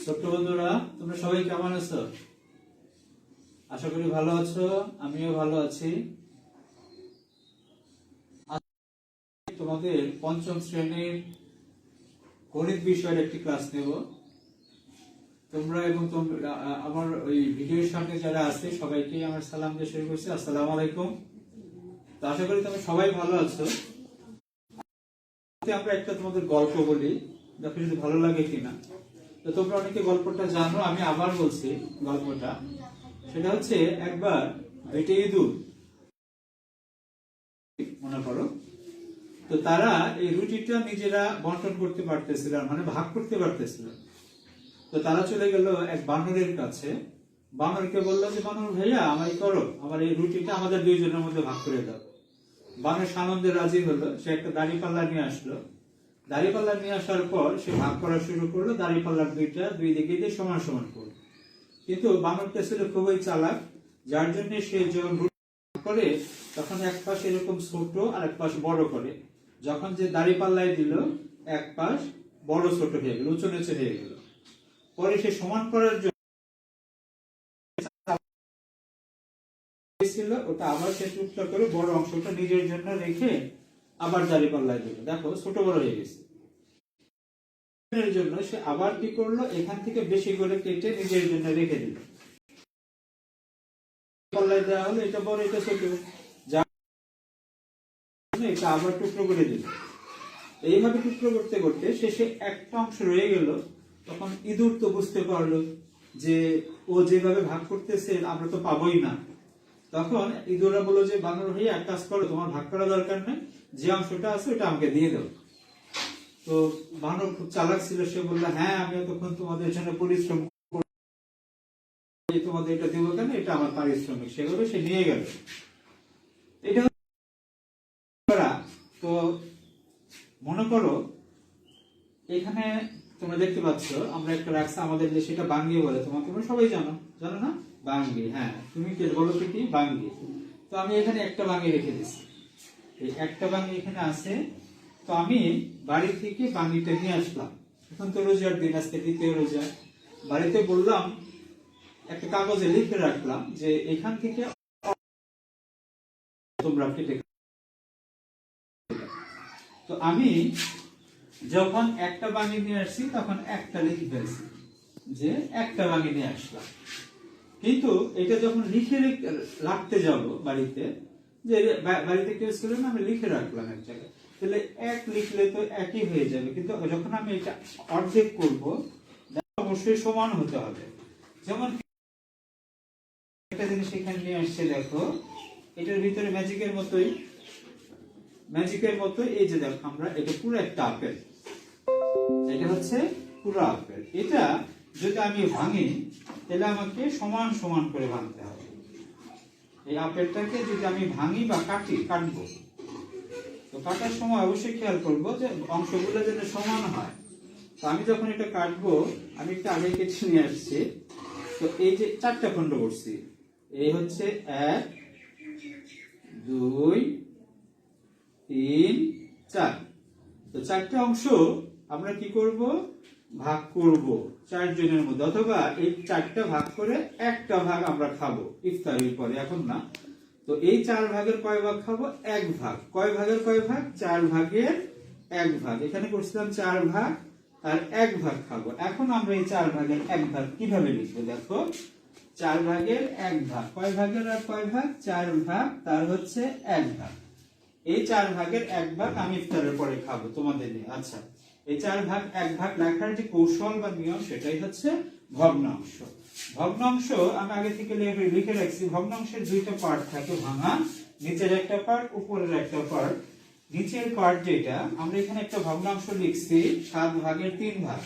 ছোট্ট বন্ধুরা, তোমরা সবাই কেমন আছো? আশা করি ভালো আছো, আমিও ভালো আছি। তোমাদের পঞ্চম শ্রেণির গণিত বিষয়ের একটি ক্লাস নেব। তোমরা এবং তোমরা, আমার ওই ভিডিওর সঙ্গে যারা আছে, সবাইকে আমার সালাম দিয়ে শুরু করছি। আসসালাম আলাইকুম। তো আশা করি তোমরা সবাই ভালো আছো। আমরা একটা তোমাদের গল্প বলি দেখো যদি ভালো লাগে কিনা। তোমরা অনেকে গল্পটা জানো, আমি আবার বলছি গল্পটা। সেটা হচ্ছে একবার বেটে ইঁদুর, মনে করো, তো তারা এই রুটিটা নিজেরা বন্টন করতে পারতেছিল মানে ভাগ করতে পারতেছিল। তো তারা চলে গেল এক বানরের কাছে। বানরকে বলল যে, বানর, ভাইয়া, আমায় করো, আমার এই রুটিটা আমাদের দুইজনের মধ্যে ভাগ করে দাও। বানর সানন্দে রাজি হলো, সে একটা দাড়ি পাল্লা নিয়ে আসলো। দাড়ি পাল্লা নিয়ে আসার পর সে ভাগ করা শুরু করল দাড়ি পাল্লার দুইটা, দুই দিকে দিয়ে সমান সমান করল। কিন্তু বানরটা ছিল খুবই চালাক, যার জন্য সে যখন করে, তখন এক পাশ এরকম ছোট আর এক পাশ বড় করে। যখন যে দাড়ি পাল্লায় দিল, এক পাশ বড় ছোট হয়ে গেল, উঁচু নিচু হয়ে গেল। পরে সে সমান করার জন্য ছিল ওটা আবার সে টুকটা করে বড় অংশটা নিজের জন্য রেখে আবার দাড়ি পাল্লায় দিল। দেখো, ছোট বড় হয়ে গেছে। জন্য সে আবার কি করল? এখান থেকে বেশি করে কেটে নিজের জন্য রেখে দিল। পাল্লায় দেওয়া হলো, এটা বড়, এটা ছোট। এটা আবার টুকরো করে দিল। এইভাবে টুকরো করতে করতে শেষে একটা অংশ রয়ে গেল। তখন ইঁদুর তো বুঝতে পারল যে ও যেভাবে ভাগ করতেছে, আমরা তো পাবোই না। তখন ইঁদুররা বলল যে, বানর হয়ে এক কাজ করো, তোমার ভাগ করা দরকার নেই। যে অংশটা আছে ওটা আমাকে দিয়ে দাও তো বানর খুব চালাক ছিল, সে বলল হ্যাঁ আমি তখন তোমাদের জন্য পরিশ্রম তোমাদের এটা দেবো কেন? এটা আমার পারিশ্রমিক। সেভাবে সে নিয়ে গেল। এটা তো মনে করো, এখানে তোমরা দেখতে পাচ্ছ, আমরা একটা রাখছি আমাদের দেশে এটা বাঙ্গি বলে। তোমার তোমরা সবাই জানো জানো না? বাঙ্গি হ্যাঁ। তুমি বলো কি? বাঙ্গি। তো আমি এখানে একটা বাঙ্গি রেখে দিচ্ছি। একটা বাঙ্গি এখানে আছে, তো আমি বাড়ি থেকে বাঙ্গিটা নিয়ে আসলাম। এখন তো রোজার দিন আজকে দ্বিতীয় রোজা। বাড়িতে বললাম, একটা কাগজে লিখে রাখলাম যে এখান থেকে তোমরা কেটে তো আমি যখন একটা বাঙি নিয়ে আসছি, তখন একটা লিখে ফেলছি যে একটা বাঙি নিয়ে আসলাম। কিন্তু এটা যখন লিখে রেখ- রাখতে যাব বাড়িতে যে বাড়িতে কেউ ছিল না, আমি লিখে রাখলাম এক জায়গায়। তাহলে এক লিখলে তো একই হয়ে যাবে। কিন্তু যখন আমি এটা অর্ধেক করব অবশ্যই সমান হতে হবে। যেমন একটা জিনিস এখানে নিয়ে আসছে, দেখো। এটার ভিতরে ম্যাজিকের মতোই, ম্যাজিকের মতো এই যে দেখো আমরা, এটা পুরো একটা আপেল। এটা হচ্ছে পুরো আপেল। এটা যদি আমি ভাঙি, তাহলে আমাকে সমান সমান করে ভাঙতে হবে। এই আপেলটাকে যদি আমি ভাঙি বা কাটি, কাটবো, তো কাটার সময় অবশ্যই খেয়াল করব যে অংশগুলো যেন সমান হয়। তো আমি যখন এটা কাটবো, আমি একটা আগে কেটে নিয়ে আসছি। তো এই যে চারটা খণ্ড করছি, এই হচ্ছে এক, দুই, তিন, চার। তো চারটে অংশ আমরা কি করব? ভাগ করব। চার জনের মধ্যে, অথবা এই চারটা ভাগ করে একটা ভাগ আমরা খাব, ইফতারির পরে, এখন না। তো এই চার ভাগের কয় ভাগ খাব? এক ভাগ। কয় ভাগের কয় ভাগ? চার ভাগের এক ভাগ। এখানে করছিলাম চার ভাগ আর এক ভাগ খাব। এখন আমরা এই চার ভাগের এক ভাগ কীভাবে লিখব, দেখো? চার ভাগের এক ভাগ। কয় ভাগের আর কয় ভাগ? চার ভাগ, তার হচ্ছে এক ভাগ। এই চার ভাগের এক ভাগ আমি ইফতারের পরে খাব তোমাদের আচ্ছা। এই চার ভাগ, এক ভাগ লেখার যে কৌশল বা নিয়ম, সেটাই হচ্ছে ভগ্নাংশ। ভগ্নাংশ, আমি আগে থেকে লিখে রাখছি, ভগ্নাংশের দুইটা পার্ট থাকে ভাঙা, নিচের একটা পার্ট উপরের একটা পার্ট নিচের পার্ট যেটা, আমরা এখানে একটা ভগ্নাংশ লিখছি, সাত ভাগের তিন ভাগ।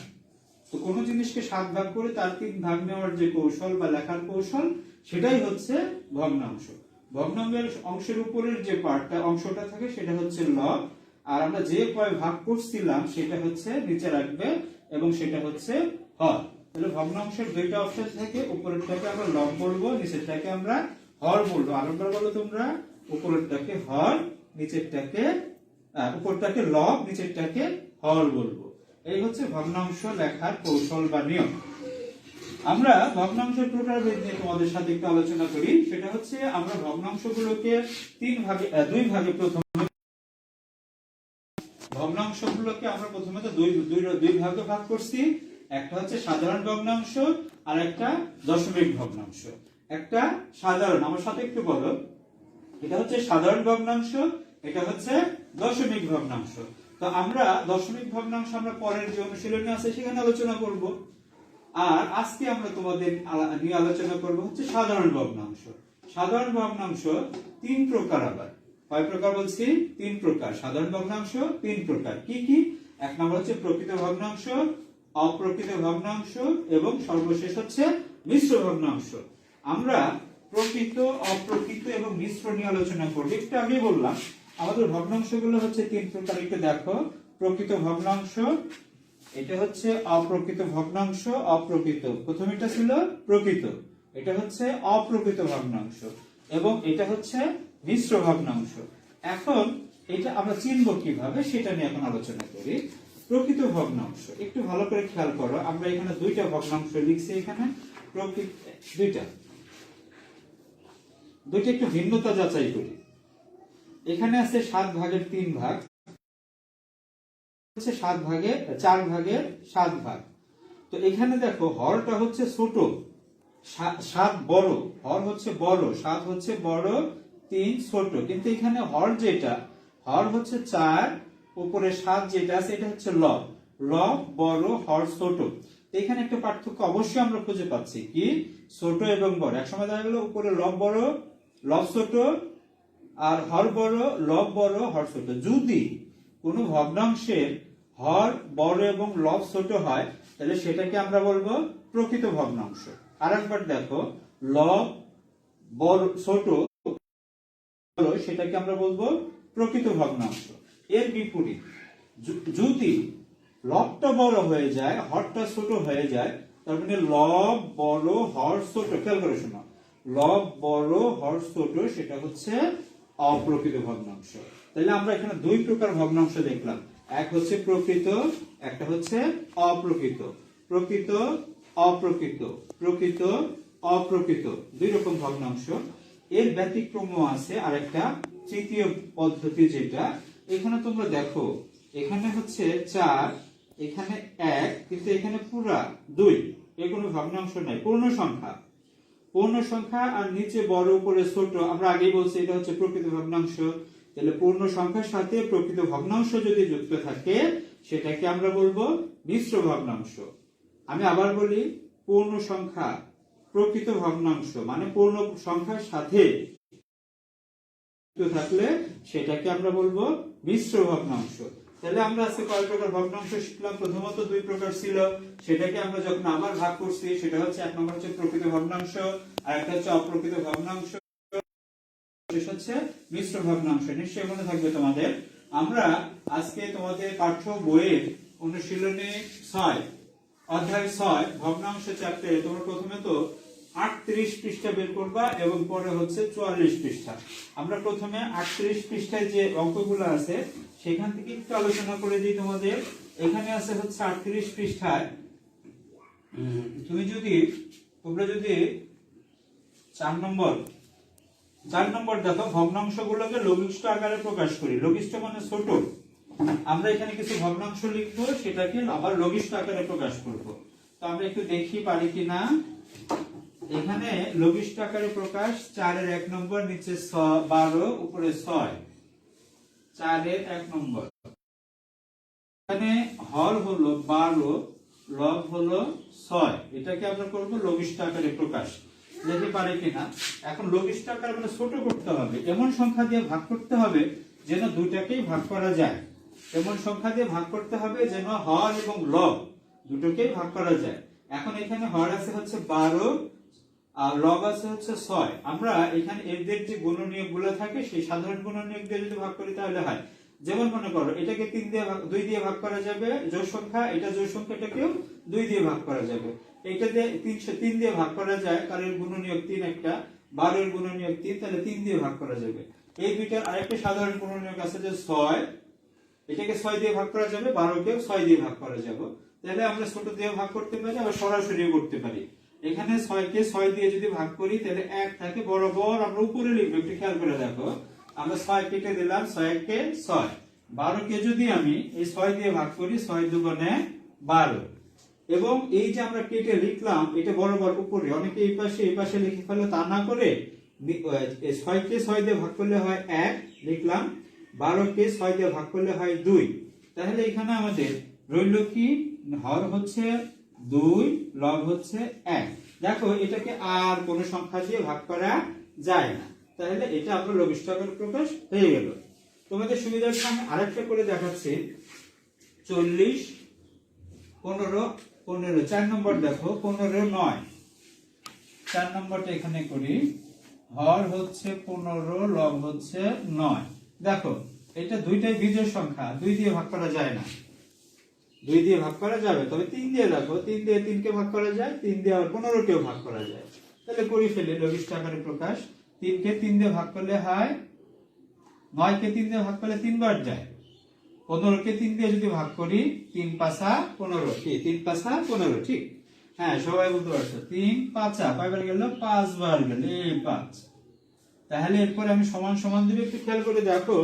তো কোনো জিনিসকে সাত ভাগ করে তার তিন ভাগ নেওয়ার যে কৌশল বা লেখার কৌশল, সেটাই হচ্ছে ভগ্নাংশ। ভগ্নাংশের অংশের উপরের যে পার্টটা অংশটা থাকে, সেটা হচ্ছে লব। আর আমরা যে কয় ভাগ করছিলাম সেটা হচ্ছে নিচে রাখবে এবং সেটা হচ্ছে হর। তাহলে ভগ্নাংশের দুইটা অপশন থাকে উপরেরটাকে আমরা লব বলব, নিচেরটাকে আমরা হর বলব। আরেকবার বলো তোমরা উপরেরটাকে হর, নিচেরটাকে উপরটাকে লব, নিচেরটাকে হর বলব। এই হচ্ছে ভগ্নাংশ লেখার কৌশল বা নিয়ম। আমরা ভগ্নাংশের প্রকারভেদ নিয়ে তোমাদের সাথে একটু আলোচনা করি। সেটা হচ্ছে আমরা ভগ্নাংশগুলোকে তিন ভাগে দুই ভাগে প্রথমে ভগ্নাংশগুলোকে আমরা প্রথমে তো দুই দুই দুই ভাগে ভাগ করছি। একটা হচ্ছে সাধারণ ভগ্নাংশ আর একটা দশমিক ভগ্নাংশ। একটা সাধারণ, আমার সাথে একটু বলো। এটা হচ্ছে সাধারণ ভগ্নাংশ, এটা হচ্ছে দশমিক ভগ্নাংশ। তো আমরা দশমিক ভগ্নাংশ আমরা পরের যে অনুশীলনী আছে সেখানে আলোচনা করব। আর আজকে আমরা তোমাদের নিয়ে আলোচনা করব হচ্ছে সাধারণ ভগ্নাংশ। সাধারণ ভগ্নাংশ তিন প্রকার আবার। কয় প্রকার বলছি? তিন প্রকার। সাধারণ ভগ্নাংশ, তিন প্রকার। কি কি? এক নম্বর হচ্ছে প্রকৃত ভগ্নাংশ, অপ্রকৃত ভগ্নাংশ এবং সর্বশেষ হচ্ছে মিশ্র ভগ্নাংশ। আমরা প্রকৃত, অপ্রকৃত এবং মিশ্র নিয়ে আলোচনা করব। একটু আগে বললাম, আমাদের ভগ্নাংশগুলো হচ্ছে তিন প্রকার। একটু দেখো। প্রকৃত ভগ্নাংশ, এটা হচ্ছে অপ্রকৃত ভগ্নাংশ, অপ্রকৃত। প্রথম এটা ছিল প্রকৃত। এটা হচ্ছে অপ্রকৃত ভগ্নাংশ। এবং এটা হচ্ছে মিশ্র ভগ্নাংশ এখন এটা আমরা চিনব কীভাবে সেটা নিয়ে এখন আলোচনা করি। প্রকৃত ভগ্নাংশ একটু ভালো করে খেয়াল করো, আমরা এখানে দুইটা ভগ্নাংশ লিখছি এখানে। প্রকৃত দুইটা। দুইটা একটু ভিন্নতা যাচাই করি। এখানে আছে সাত ভাগের তিন ভাগ। হচ্ছে সাত ভাগে, চার ভাগের সাত ভাগ। তো এখানে দেখো, হরটা হচ্ছে ছোট। সাত বড়। হর হচ্ছে বড়। সাত হচ্ছে বড়। তিন ছোট। কিন্তু এখানে হর যেটা, হর হচ্ছে চার, উপরে সাত যেটা আছে, এটা হচ্ছে লব লব বড়, হর ছোট। এখানে একটা পার্থক্য অবশ্যই আমরা খুঁজে পাচ্ছি কি? ছোট এবং বড়। একসময় দেখা গেল উপরে লব বড় লব ছোট, আর হর বড় লব বড়, হর ছোট। যদি কোনো ভগ্নাংশের হর বড় এবং লব ছোট হয়, তাহলে সেটাকে আমরা বলব প্রকৃত ভগ্নাংশ। আর একবার দেখো লব বড়, ছোট বড়, সেটাকে আমরা বলব প্রকৃত ভগ্নাংশ। এর বিপরীত যদি লবটা বড় হয়ে যায় হরটা ছোট হয়ে যায় তার মানে লব বড় হর ছোট খেয়াল করে শোনো। লব বড় হর ছোট সেটা হচ্ছে অপ্রকৃত ভগ্নাংশ। তাহলে আমরা এখানে দুই প্রকার ভগ্নাংশ দেখলাম। এক হচ্ছে প্রকৃত একটা হচ্ছে অপ্রকৃত। প্রকৃত অপ্রকৃত প্রকৃত অপ্রকৃত দুই রকম ভগ্নাংশ। এর ব্যতিক্রম আছে আরেকটা তৃতীয় পদ্ধতি যেটা। এখানে তোমরা দেখো, এখানে হচ্ছে চার, এখানে এক, কিন্তু এখানে পুরা দুই। এর কোনো ভগ্নাংশ নাই, পূর্ণ সংখ্যা। পূর্ণ সংখ্যা আর নিচে বড়, উপরে ছোট, আমরা আগেই বলছি এটা হচ্ছে প্রকৃত ভগ্নাংশ। তাহলে পূর্ণ সংখ্যার সাথে প্রকৃত ভগ্নাংশ যদি যুক্ত থাকে, সেটাকে আমরা বলব মিশ্র ভগ্নাংশ। আমি আবার বলি, পূর্ণ সংখ্যা প্রকৃত ভগ্নাংশ মানে পূর্ণ সংখ্যার সাথে থাকলে সেটাকে আমরা বলব মিশ্র ভগ্নাংশ। তাহলে আমরা আজকে কয় প্রকার ভগ্নাংশ শিখলাম। প্রথমত দুই প্রকার ছিল। সেটাকে আমরা যখন আবার ভাগ করছি, সেটা হচ্ছে এক নম্বর হচ্ছে প্রকৃত ভগ্নাংশ, আর একটা হচ্ছে অপ্রকৃত ভগ্নাংশ। হচ্ছে মিশ্র ভগ্নাংশ। মনে থাকবে তোমাদের। আমরা আজকে তোমাদের পাঠ্য বইয়ের অনুশীলনী ছয়, অধ্যায় ছয়, ভগ্নাংশ চ্যাপ্টারে তোমরা প্রথমে তো আটত্রিশ পৃষ্ঠা বের করবা এবং পরে হচ্ছে চুয়াল্লিশ পৃষ্ঠা। আমরা প্রথমে আটত্রিশ পৃষ্ঠায় যে অঙ্কগুলো আছে, সেখান থেকে একটু আলোচনা করে দিই তোমাদের। এখানে আছে হচ্ছে আটত্রিশ পৃষ্ঠায় তুমি যদি, তোমরা যদি চার নম্বর চার নম্বর দেখো, ভগ্নাংশগুলোকে লঘিষ্ঠ আকারে প্রকাশ করি। লঘিষ্ঠ মানে ছোট। আমরা এখানে কিছু ভগ্নাংশ লিখব, সেটাকে আবার লঘিষ্ঠ আকারে প্রকাশ করব। তো আমরা একটু দেখি পারি কিনা। এখানে লঘিষ্ঠ আকারে প্রকাশ, চারের এক নম্বর, নিচে বারো, উপরে ছয়। চারের এক নম্বর। এখানে হর হলো বারো, লব হলো ছয়। এটাকে আমরা করব লঘিষ্ঠ আকারে প্রকাশ। দেখি পারে কিনা? এখন লঘিষ্ঠ আকার মানে ছোট করতে হবে। এমন সংখ্যা দিয়ে ভাগ করতে হবে যেন দুটাকেই ভাগ করা যায়। এমন সংখ্যা দিয়ে ভাগ করতে হবে যেন হর এবং লব দুটোকেই ভাগ করা যায়। এখন এখানে হর আছে হচ্ছে বারো আর আছে হচ্ছে ছয়। আমরা এখানে এদের যে গুণনীয়কগুলো থাকে, সেই সাধারণ গুণনীয়ক দিয়ে যদি ভাগ করি তাহলে হয়। যেমন মনে করো, এটাকে তিন দিয়ে দুই দিয়ে ভাগ করা যাবে জোড় সংখ্যা, এটা জোড় সংখ্যাটাকেও দুই দিয়ে ভাগ করা যাবে। এটা দিয়ে তিনশো, তিন দিয়ে ভাগ করা যায় কারণ এর গুণনীয়ক তিন একটা, বারোর গুণনীয়ক তিন, তাহলে তিন দিয়ে ভাগ করা যাবে। এই দুইটার আরেকটা সাধারণ গুণনীয়ক আছে যে ছয়। এটাকে ছয় দিয়ে ভাগ করা যাবে, বারোকেও ছয় দিয়ে ভাগ করা যাবে। তাহলে আমরা ছোট দিয়ে ভাগ করতে পারি, আবার সরাসরিও করতে পারি। এখানে ছয়কে ছয় দিয়ে যদি ভাগ করি, তাহলে এক থাকে বরাবর আমরা উপরে লিখব। একটু খেয়াল করে দেখো। আমরা ছয় কেটে দিলাম? ছয়কে ছয়। বারো কে যদি আমি এই ছয় দিয়ে ভাগ করি, ছয় দুগুণে বারো। এবং এই যে আমরা কেটে লিখলাম, এটা বরাবর উপরে। অনেকে এই পাশে এই পাশে লিখে ফেলে, তা না করে ছয়কে ছয় দিয়ে ভাগ করলে হয় এক, লিখলাম। বারোকে ছয় দিয়ে ভাগ করলে হয় দুই। তাহলে এখানে আমাদের রইল কি? হর হচ্ছে দুই লব হচ্ছে এক। দেখো, এটাকে আর কোনো সংখ্যা দিয়ে ভাগ করা যায় না। তাহলে এটা আমরা লবিষ্ঠকের প্রকাশ হয়ে গেল। তোমাদের সুবিধার সামনে আরেকটা করে দেখাচ্ছি। চল্লিশ, পনেরো পনেরো। চার নম্বর দেখো, পনেরো নয়। চার নম্বরটা এখানে করি। হর হচ্ছে পনেরো লব হচ্ছে নয়। দেখো, এটা দুইটাই বীজের সংখ্যা, দুই দিয়ে ভাগ করা যায় না। দুই দিয়ে ভাগ করা যাবে, তবে তিন দিয়ে দেখো তিন দিয়ে তিনকে ভাগ করা যায়, তিন দিয়ে আবার পনেরো কেও ভাগ করা যায়। তাহলে করি ফেলে, লঘিষ্ঠ আকারে প্রকাশ। তিনকে তিন দিয়ে ভাগ করলে হয়, নয়কে তিন দিয়ে ভাগ করলে তিনবার যায়। পনেরোকে তিন দিয়ে যদি ভাগ করি, তিন পাঁচা পনেরো। কি? তিন পাঁচা পনেরো, ঠিক? হ্যাঁ সবাই বলতে পারছ? তিন পাঁচা, কয়বার গেল? পাঁচবার গেল পাঁচ। তাহলে এরপরে আমি সমান সমান দিলে একটু খেয়াল করে দেখো।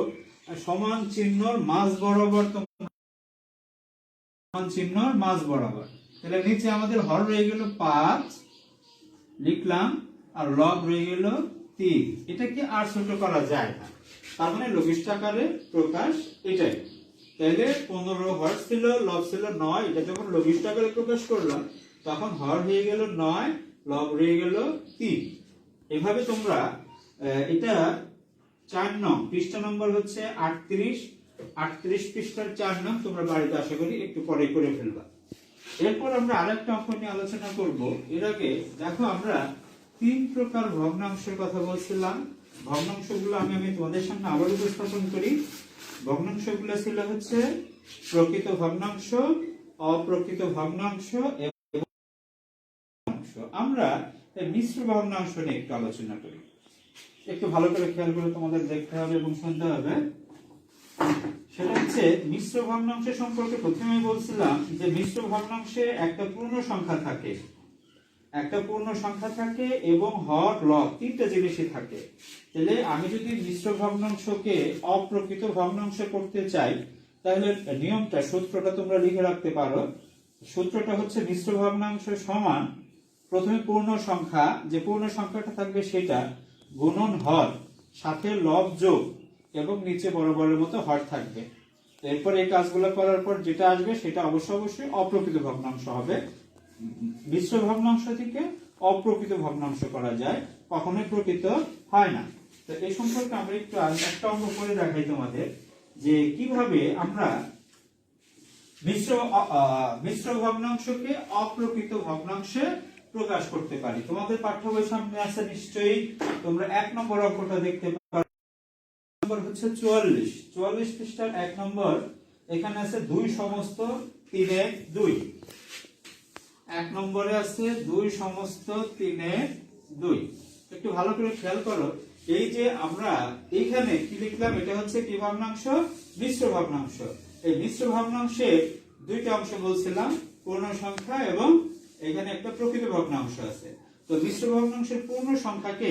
সমান চিহ্নর মাঝ বরাবর চিহ্নর মাঝ বরাবর। তাহলে নিচে আমাদের হর রয়ে গেল পাঁচ, লিখলাম, আর লব রয়ে গেল তিন। এটাকে আর ছোট করা যায় না? তার মানে লঘিষ্ঠ আকারে প্রকাশ এটাই। তাহলে পনেরো হর ছিল, লব ছিল নয়, এটা যখন লঘিষ্ঠ আকারে প্রকাশ করলাম, তখন হর হয়ে গেল নয়, লব রয়ে গেল তিন। এভাবে তোমরা এটা চার নং, পৃষ্ঠা নম্বর হচ্ছে আটত্রিশ আটত্রিশ পৃষ্ঠার চার নং তোমরা বাড়িতে আশা করি একটু পরে করে ফেলবা। এরপর আমরা আরেকটা অঙ্ক নিয়ে আলোচনা করব। এর আগে দেখো আমরা তিন প্রকার ভগ্নাংশের কথা বলছিলাম। ভগ্নাংশগুলো আমি আমি তোমাদের সামনে আবার উপস্থাপন করি। ভগ্নাংশগুলো ছিল হচ্ছে প্রকৃত ভগ্নাংশ, অপ্রকৃত ভগ্নাংশ আমরা মিশ্র ভগ্নাংশ নিয়ে একটু আলোচনা করি। একটু ভালো করে খেয়াল করে তোমাদের দেখতে হবে এবং শুনতে হবে। সেটা হচ্ছে মিশ্র ভগ্নাংশ সম্পর্কে প্রথমে বলছিলাম যে মিশ্র ভগ্নাংশে একটা পূর্ণ সংখ্যা থাকে। একটা পূর্ণ সংখ্যা থাকে এবং হর লব তিনটা জিনিসই থাকে। তাহলে আমি যদি মিশ্র ভগ্নাংশকে অপ্রকৃত ভগ্নাংশ করতে চাই, তাহলে নিয়মটা, সূত্রটা তোমরা লিখে রাখতে পারো। সূত্রটা হচ্ছে মিশ্র ভগ্নাংশ সমান প্রথমে পূর্ণ সংখ্যা, যে পূর্ণ সংখ্যাটা থাকবে সেটা গুণন হর, সাথে লব যোগ। এবং নিচে বরাবরের মতো হর থাকবে। এরপর এই কাজগুলো করার পর যেটা আসবে সেটা অবশ্যই অবশ্যই অপ্রকৃত ভগ্নাংশ হবে। মিশ্র ভগ্নাংশ থেকে অপ্রকৃত ভগ্নাংশ করা যায়, কখনোই প্রকৃত হয় না। তো এই সম্পর্কে আমরা একটু একটা অঙ্ক করে দেখাই তোমাদের, যে কীভাবে আমরা মিশ্র মিশ্র ভগ্নাংশকে অপ্রকৃত ভগ্নাংশে প্রকাশ করতে পারি। তোমাদের পাঠ্য বই সামনে আছে নিশ্চয়ই, তোমরা এক নম্বর অঙ্কটা দেখতে পারো নম্বর হচ্ছে চুয়াল্লিশ। চুয়াল্লিশ পৃষ্ঠার এক নম্বর, এখানে আছে দুই সমস্ত, তিনে দুই। এক নম্বরে আছে দুই সমস্ত, তিনে দুই। একটু ভালো করে খেয়াল করো, এই যে আমরা এইখানে কি লিখলাম, এটা হচ্ছে কি ভগ্নাংশ? মিশ্র ভগ্নাংশ। এই মিশ্র ভগ্নাংশের দুইটা অংশ বলছিলাম, পূর্ণ সংখ্যা এবং এখানে একটা প্রকৃত ভগ্নাংশ আছে। তো মিশ্র ভগ্নাংশের পূর্ণ সংখ্যাকে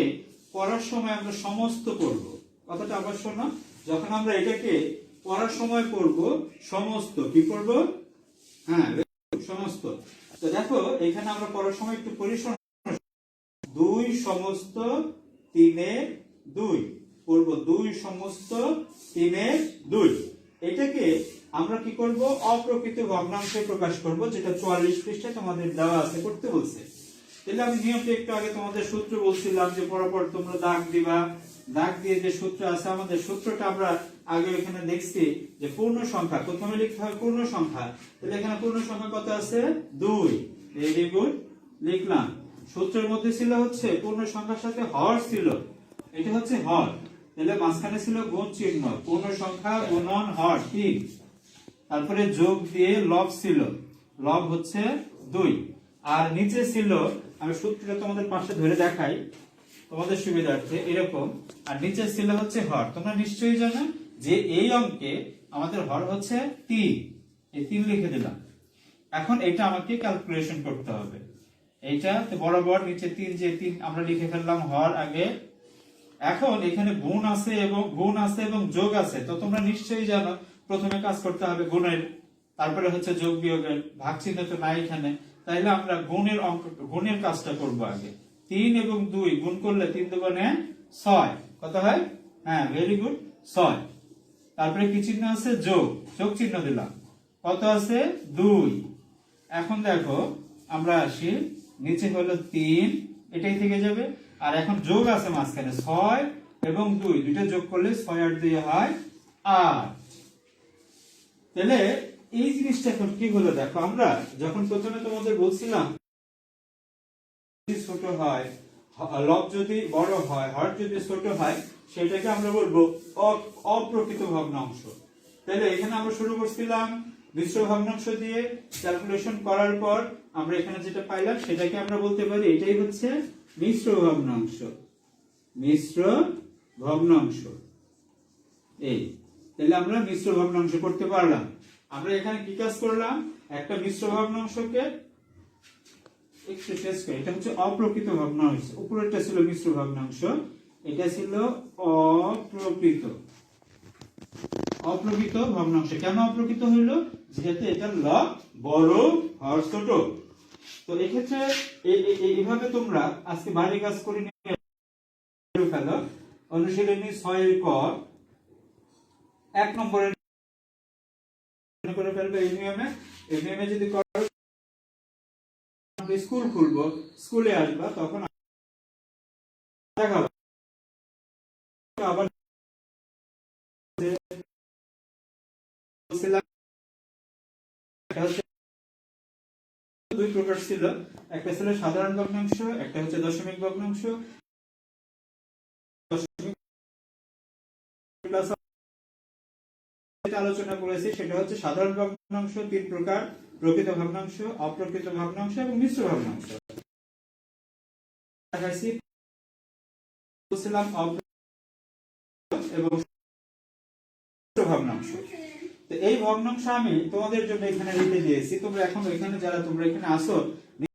পড়ার সময় আমরা সমস্ত করব কথাটা আবার শোনো, যখন আমরা এটাকে পড়ার সময় করব সমস্ত, কি করব হ্যাঁ সমস্ত। তো দেখো, এখানে আমরা পড়ার সময় একটু পরিশ্রম দুই সমস্ত দুই। করব দুই সমস্ত দুই। এটাকে আমরা কি করব? অপ্রকৃত ভগ্নাংশে প্রকাশ করব, যেটা চুয়াল্লিশ পৃষ্ঠায় তোমাদের দেওয়া আছে, করতে বলছে। তাহলে আমি নিয়মটা একটু আগে তোমাদের সূত্র বলছিলাম যে পরপর তোমরা দাগ দিবা। দাগ দিয়ে যে সূত্র আছে, আমাদের সূত্রটা আমরা আগে এখানে দেখছি যে পূর্ণ সংখ্যা। প্রথমে লিখতে হবে পূর্ণ সংখ্যা। তাহলে এখানে পূর্ণ সংখ্যা কত আছে? দুই। ভেরি লিখলাম। সূত্রের মধ্যে ছিল হচ্ছে পূর্ণ সংখ্যার সাথে হর ছিল। এটা হচ্ছে হর। তাহলে মাঝখানে ছিল গুণ চিহ্ন। পূর্ণ সংখ্যা, গুণন, হর, তিন। তারপরে যোগ দিয়ে লব ছিল। লব হচ্ছে দুই। আর নিচে ছিল, আমি সূত্রটা তোমাদের পাশে ধরে দেখাই, তোমাদের সুবিধার্থে এরকম। আর নিচে ছিল হচ্ছে হর। তোমরা নিশ্চয়ই জানো যে এই অঙ্কে আমাদের হর হচ্ছে তিন এই তিন লিখে দিলাম। এখন এটা আমাকে ক্যালকুলেশন করতে হবে। এইটা বরাবর নিচে তিন, যে তিন আমরা লিখে ফেললাম হর আগে। এখন এখানে গুণ আছে এবং গুণ আছে এবং যোগ আছে। তো তোমরা নিশ্চয়ই জানো, প্রথমে কাজ করতে হবে গুণের, তারপরে হচ্ছে যোগ বিয়োগের। ভাগ চিহ্ন তো নাই এখানে। তাইলে আমরা গুণের অঙ্ক, গুণের কাজটা করব আগে। তিন এবং দুই, গুণ করলে তিন দুগুণে ছয়। কত হয়? হ্যাঁ ভেরি গুড ছয়। তারপরে কি চিহ্ন আছে? যোগ। যোগ চিহ্ন দিলাম। কত আছে? দুই। এখন দেখো, আমরা আসি, নিচে হলো তিন, এটাই থেকে যাবে। আর এখন যোগ আছে মাঝখানে, ছয় এবং দুই। দুইটা যোগ করলে ছয় আট দুই হয় আট। তাহলে এই জিনিসটা এখন কি হলো? দেখো, আমরা যখন প্রথমে তোমাদের বলছিলাম ছোট হয় লব যদি বড় হয়, হর যদি ছোট হয়, সেটাকে আমরা বলব অপ্রকৃত ভগ্নাংশ। তাহলে এখানে আমরা শুরু করছিলাম মিশ্র ভগ্নাংশ দিয়ে ক্যালকুলেশন করার পর আমরা এখানে যেটা পাইলাম, সেটাকে আমরা বলতে পারি এটাই হচ্ছে মিশ্র ভগ্নাংশ। মিশ্র ভগ্নাংশ। এই, তাহলে আমরা মিশ্র ভগ্নাংশ করতে পারলাম। আমরা এখানে কি কাজ করলাম? একটা মিশ্র ভগ্নাংশকে একটু শেষ করি। এটা হচ্ছে অপ্রকৃত ভগ্নাংশ উপরেরটা ছিল মিশ্র ভগ্নাংশ এটা ছিল অপ্রকৃত। অপ্রকৃত ভগ্নাংশ কেন অপ্রকৃত হইল? যেহেতু এটা লব বড়, হর, ছোট। তো এক্ষেত্রে এইভাবে তোমরা আজকে বাড়ি কাজ করে নিয়ে ফেলো। অনুশীলনী ছয় ক এক নম্বরের করে ফেলবে যদি করো স্কুল খুলবো, স্কুলে আসবা, তখন দেখাবো আবার দুই প্রকার ছিল। একটা ছিল সাধারণ ভগ্নাংশ, একটা হচ্ছে দশমিক ভগ্নাংশ। দশমিক আলোচনা করেছি, সেটা হচ্ছে সাধারণ ভগ্নাংশ, তিন প্রকার, প্রকৃত ভগ্নাংশ, অপ্রকৃত ভগ্নাংশ এবং মিশ্র ভগ্নাংশ। এই ভগ্নাংশ আমি তোমাদের জন্য এখানে লিখে দিয়েছি, তোমরা এখন এখানে যারা তোমরা এখানে আসো